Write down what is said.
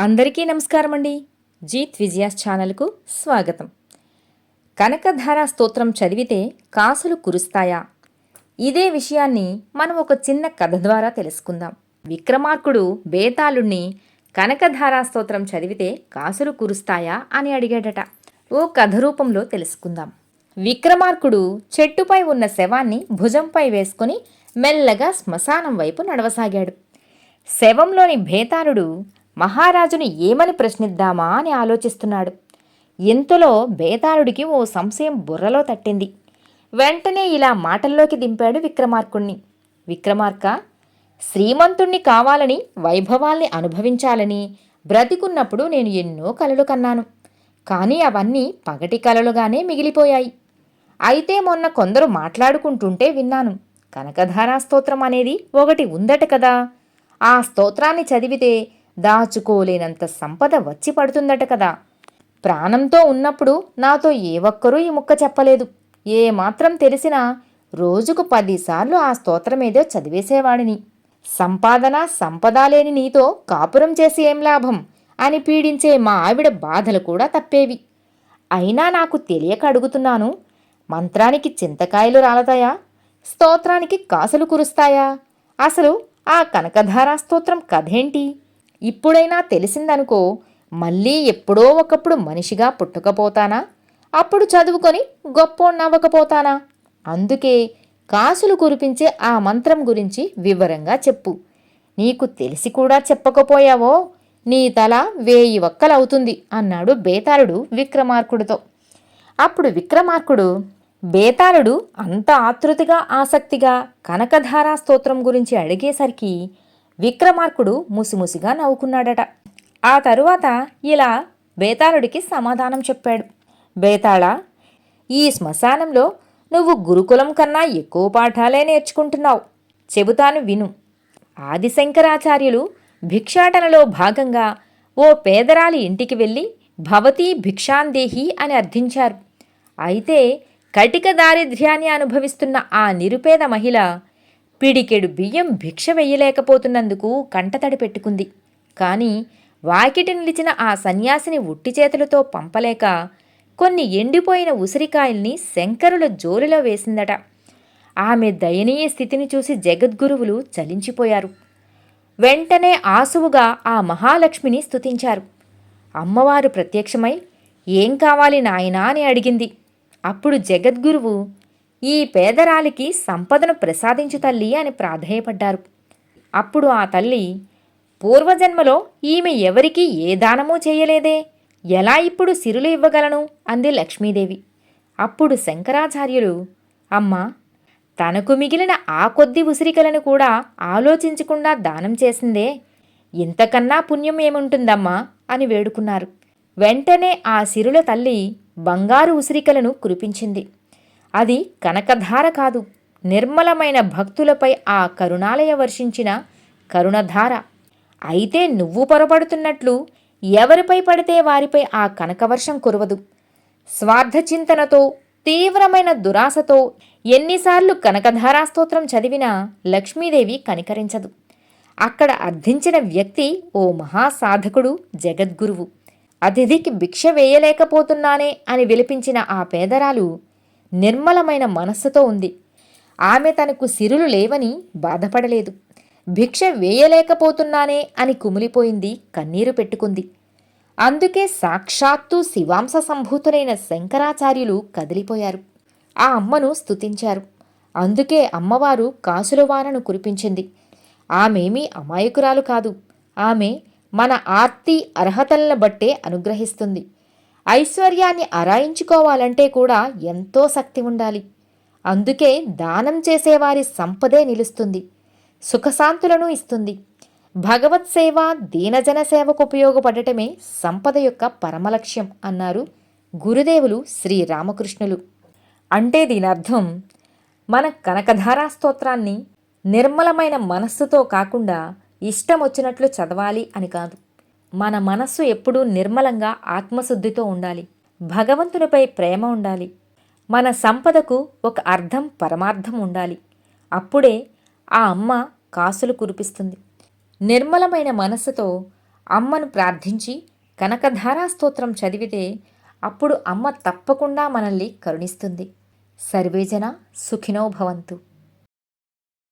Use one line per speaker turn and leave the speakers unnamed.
అందరికీ నమస్కారం అండి జీత్ విజయాస్ ఛానల్కు స్వాగతం. కనకధార స్తోత్రం చదివితే కాసులు కురుస్తాయా? ఇదే విషయాన్ని మనం ఒక చిన్న కథ ద్వారా తెలుసుకుందాం. విక్రమార్కుడు బేతాళుణ్ణి కనకధార స్తోత్రం చదివితే కాసులు కురుస్తాయా అని అడిగాడట. ఓ కథ రూపంలో తెలుసుకుందాం. విక్రమార్కుడు చెట్టుపై ఉన్న శవాన్ని భుజంపై వేసుకుని మెల్లగా శ్మశానం వైపు నడవసాగాడు. శవంలోని భేతాళుడు మహారాజును ఏమని ప్రశ్నిద్దామా అని ఆలోచిస్తున్నాడు. ఇంతలో బేతాళుడికి ఓ సంశయం బుర్రలో తట్టింది. వెంటనే ఇలా మాటల్లోకి దింపాడు విక్రమార్కుణ్ణి. విక్రమార్క శ్రీమంతుణ్ణి కావాలని వైభవాల్ని అనుభవించాలని బ్రతికున్నప్పుడు నేను ఎన్నో కలలు కన్నాను. కానీ అవన్నీ పగటి కలలుగానే మిగిలిపోయాయి. అయితే మొన్న కొందరు మాట్లాడుకుంటుంటే విన్నాను. కనకధారా స్తోత్రం అనేది ఒకటి ఉందట కదా. ఆ స్తోత్రాన్ని చదివితే దాచుకోలేనంత సంపద వచ్చి పడుతుందట కదా. ప్రాణంతో ఉన్నప్పుడు నాతో ఏ ఒక్కరూ ఈ ముక్క చెప్పలేదు. ఏ మాత్రం తెలిసినా రోజుకు పదిసార్లు ఆ స్తోత్రమేదో చదివేసేవాడిని. సంపాదన సంపద లేని నీతో కాపురం చేసి ఏం లాభం? అని పీడించే మా ఆవిడ బాధలు కూడా తప్పేవి. అయినా నాకు తెలియక అడుగుతున్నాను మంత్రానికి చింతకాయలు రాలతాయా? స్తోత్రానికి కాసులు కురుస్తాయా? అసలు ఆ కనకధారా స్తోత్రం కథేంటి? ఇప్పుడైనా తెలిసిందనుకో మళ్ళీ ఎప్పుడో ఒకప్పుడు మనిషిగా పుట్టకపోతానా? అప్పుడు చదువుకొని గొప్పోన్నవ్వకపోతానా అందుకే కాసులు కురిపించే ఆ మంత్రం గురించి వివరంగా చెప్పు. నీకు తెలిసి కూడా చెప్పకపోయావో నీ తల వేయి ఒక్కలవుతుంది అన్నాడు బేతాళుడు విక్రమార్కుడితో. అప్పుడు విక్రమార్కుడు బేతాళుడు అంత ఆతృతిగా ఆసక్తిగా కనకధారా స్తోత్రం గురించి అడిగేసరికి విక్రమార్కుడు ముసిముసిగా నవ్వుకున్నాడట. ఆ తరువాత ఇలా బేతాళుడికి సమాధానం చెప్పాడు. బేతాళ ఈ శ్మశానంలో నువ్వు గురుకులం కన్నా ఎక్కువ పాఠాలే నేర్చుకుంటున్నావు. చెబుతాను విను. ఆదిశంకరాచార్యులు భిక్షాటనలో భాగంగా ఓ పేదరాలి ఇంటికి వెళ్ళి భవతీ భిక్షాందేహి అని అర్థించారు. అయితే కటిక దారిద్ర్యాన్ని అనుభవిస్తున్న ఆ నిరుపేద మహిళ పిడికెడు బియ్యం భిక్ష వెయ్యలేకపోతున్నందుకు కంటతడి పెట్టుకుంది. కానీ వాకిటి నిలిచిన ఆ సన్యాసిని ఉట్టి చేతులతో పంపలేక కొన్ని ఎండిపోయిన ఉసిరికాయల్ని శంకరుల జోలిలో వేసిందట. ఆమె దయనీయ స్థితిని చూసి జగద్గురువులు చలించిపోయారు. వెంటనే ఆసువుగా ఆ మహాలక్ష్మిని స్తుతించారు. అమ్మవారు ప్రత్యక్షమై ఏం కావాలి నాయనా? అని అడిగింది. అప్పుడు జగద్గురువు ఈ పేదరాలికి సంపదను ప్రసాదించు తల్లి అని ప్రాధేయపడ్డారు. అప్పుడు ఆ తల్లి పూర్వజన్మలో ఈమె ఎవరికీ ఏ దానమూ చేయలేదే? ఎలా ఇప్పుడు సిరులు ఇవ్వగలను? అంది లక్ష్మీదేవి. అప్పుడు శంకరాచార్యులు అమ్మా తనకు మిగిలిన ఆ కొద్ది ఉసిరికలను కూడా ఆలోచించకుండా దానం చేసిందే? ఇంతకన్నా పుణ్యం ఏముంటుందమ్మా? అని వేడుకున్నారు. వెంటనే ఆ సిరుల తల్లి బంగారు ఉసిరికలను కురిపించింది. అది కనకధార కాదు. నిర్మలమైన భక్తులపై ఆ కరుణాలయ వర్షించిన కరుణధార. అయితే నువ్వు పొరపడుతున్నట్లు ఎవరిపై పడితే వారిపై ఆ కనకవర్షం కురవదు. స్వార్థచింతనతో తీవ్రమైన దురాశతో ఎన్నిసార్లు కనకధారా స్తోత్రం చదివినా లక్ష్మీదేవి కనికరించదు. అక్కడ అర్థించిన వ్యక్తి ఓ మహాసాధకుడు జగద్గురువు. అతిథికి భిక్ష వేయలేకపోతున్నానే అని విలిపించిన ఆ పేదరాలు నిర్మలమైన మనస్సుతో ఉంది. ఆమె తనకు సిరులు లేవని బాధపడలేదు. భిక్ష వేయలేకపోతున్నానే అని కుమిలిపోయింది కన్నీరు పెట్టుకుంది. అందుకే సాక్షాత్తు శివాంశ సంభూతులైన శంకరాచార్యులు కదిలిపోయారు. ఆ అమ్మను స్తుతించారు. అందుకే అమ్మవారు కాసులవానను కురిపించింది. ఆమెమీ అమాయకురాలు కాదు. ఆమె మన ఆర్తి అర్హతలను బట్టే అనుగ్రహిస్తుంది. ఐశ్వర్యాన్ని అరాయించుకోవాలంటే కూడా ఎంతో శక్తి ఉండాలి. అందుకే దానం చేసేవారి సంపదే నిలుస్తుంది. సుఖశాంతులను ఇస్తుంది. భగవత్ సేవ దీనజన సేవకు ఉపయోగపడటమే సంపద యొక్క పరమలక్ష్యం అన్నారు గురుదేవులు శ్రీ రామకృష్ణులు. అంటే దీని అర్థం మన కనకధారా స్తోత్రాన్ని నిర్మలమైన మనస్సుతో కాకుండా ఇష్టం వచ్చినట్లు చదవాలి అని కాదు. మన మనస్సు ఎప్పుడూ నిర్మలంగా ఆత్మశుద్ధితో ఉండాలి. భగవంతునిపై ప్రేమ ఉండాలి. మన సంపదకు ఒక అర్థం పరమార్థం ఉండాలి. అప్పుడే ఆ అమ్మ కాసులు కురిపిస్తుంది. నిర్మలమైన మనస్సుతో అమ్మను ప్రార్థించి కనకధారా స్తోత్రం చదివితే అప్పుడు అమ్మ తప్పకుండా మనల్ని కరుణిస్తుంది. సర్వేజన సుఖినో భవంతు.